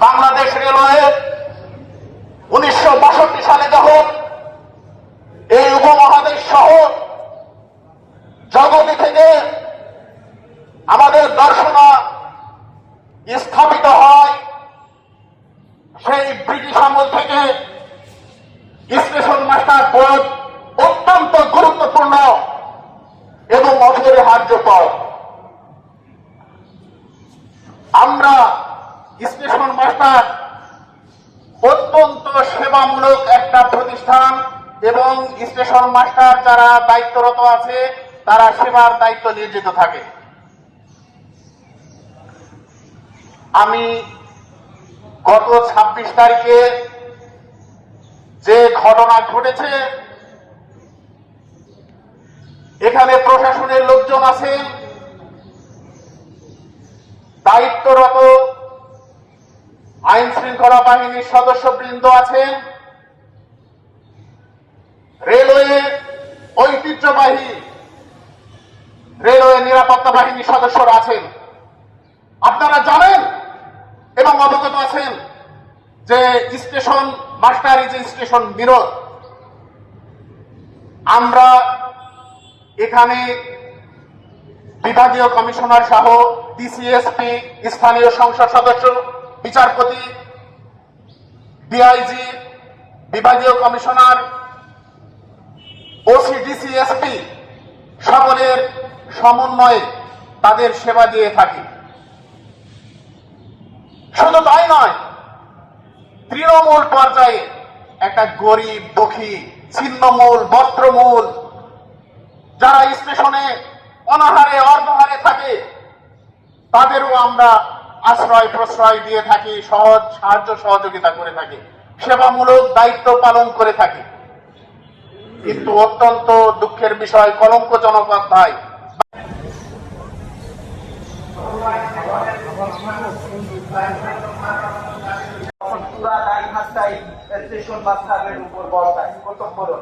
Bangladesh railway উনিশশো বাষট্টি সালে যখন এই উপমহাদেশ সহ জগতে থেকে আমাদের দর্শনা স্থাপিত হয়, সেই ব্রিটিশ আমল থেকে স্টেশন মাস্টার পদ অত্যন্ত গুরুত্বপূর্ণ এবং অপরিহার্য পদ আমরা স্টেশন মাস্টার অত্যন্ত সেবামূলক একটা প্রতিষ্ঠান এবং স্টেশন মাস্টার যারা দায়িত্বরত আছে, তারা সেবার দায়িত্ব নিয়োজিত থাকে। আমি গত ছাব্বিশ তারিখে যে ঘটনা ঘটেছে, এখানে প্রশাসনের লোকজন আছেন দায়িত্বরত আইন শৃঙ্খলা বাহিনীর সদস্যবৃন্দ আছেন। রেলওয়ে ঐতিহ্যবাহী রেলওয়ে নিরাপত্তা বাহিনীর সদস্যরা আছেন। আপনারা জানেন এবং অবগত আছেন যে স্টেশন, মাস্টার ইজ স্টেশন বিরোধ আমরা এখানে বিভাগীয় কমিশনার সহ ডিসিএসপি স্থানীয় সংসদ সদস্য, বিচারপতি ডিআইজি বিভাগীয় কমিশনার ওসি ডিসিএসপি সকলের সমন্বয়ে তাদের সেবা দিয়ে থাকি। শুধু তাই নয়, তৃণমূল পর্যায়ে একটা গরিব দুঃখী, ছিন্নমূল, বস্ত্রমূল, যারা স্টেশনে অনাহারে, অর্ধহারে থাকে। তাদেরও আমরা আশ্রয় প্রশ্রয় দিয়ে থাকি, সহজ সাহায্য সহযোগিতা করে থাকি, সেবামূলক দায়িত্ব পালন করে থাকি। কিন্তু অত্যন্ত দুঃখের বিষয়, কলঙ্কজনক অধ্যায়। পুরা স্টেশন মাস্টারের উপর বর্তায় কত বড়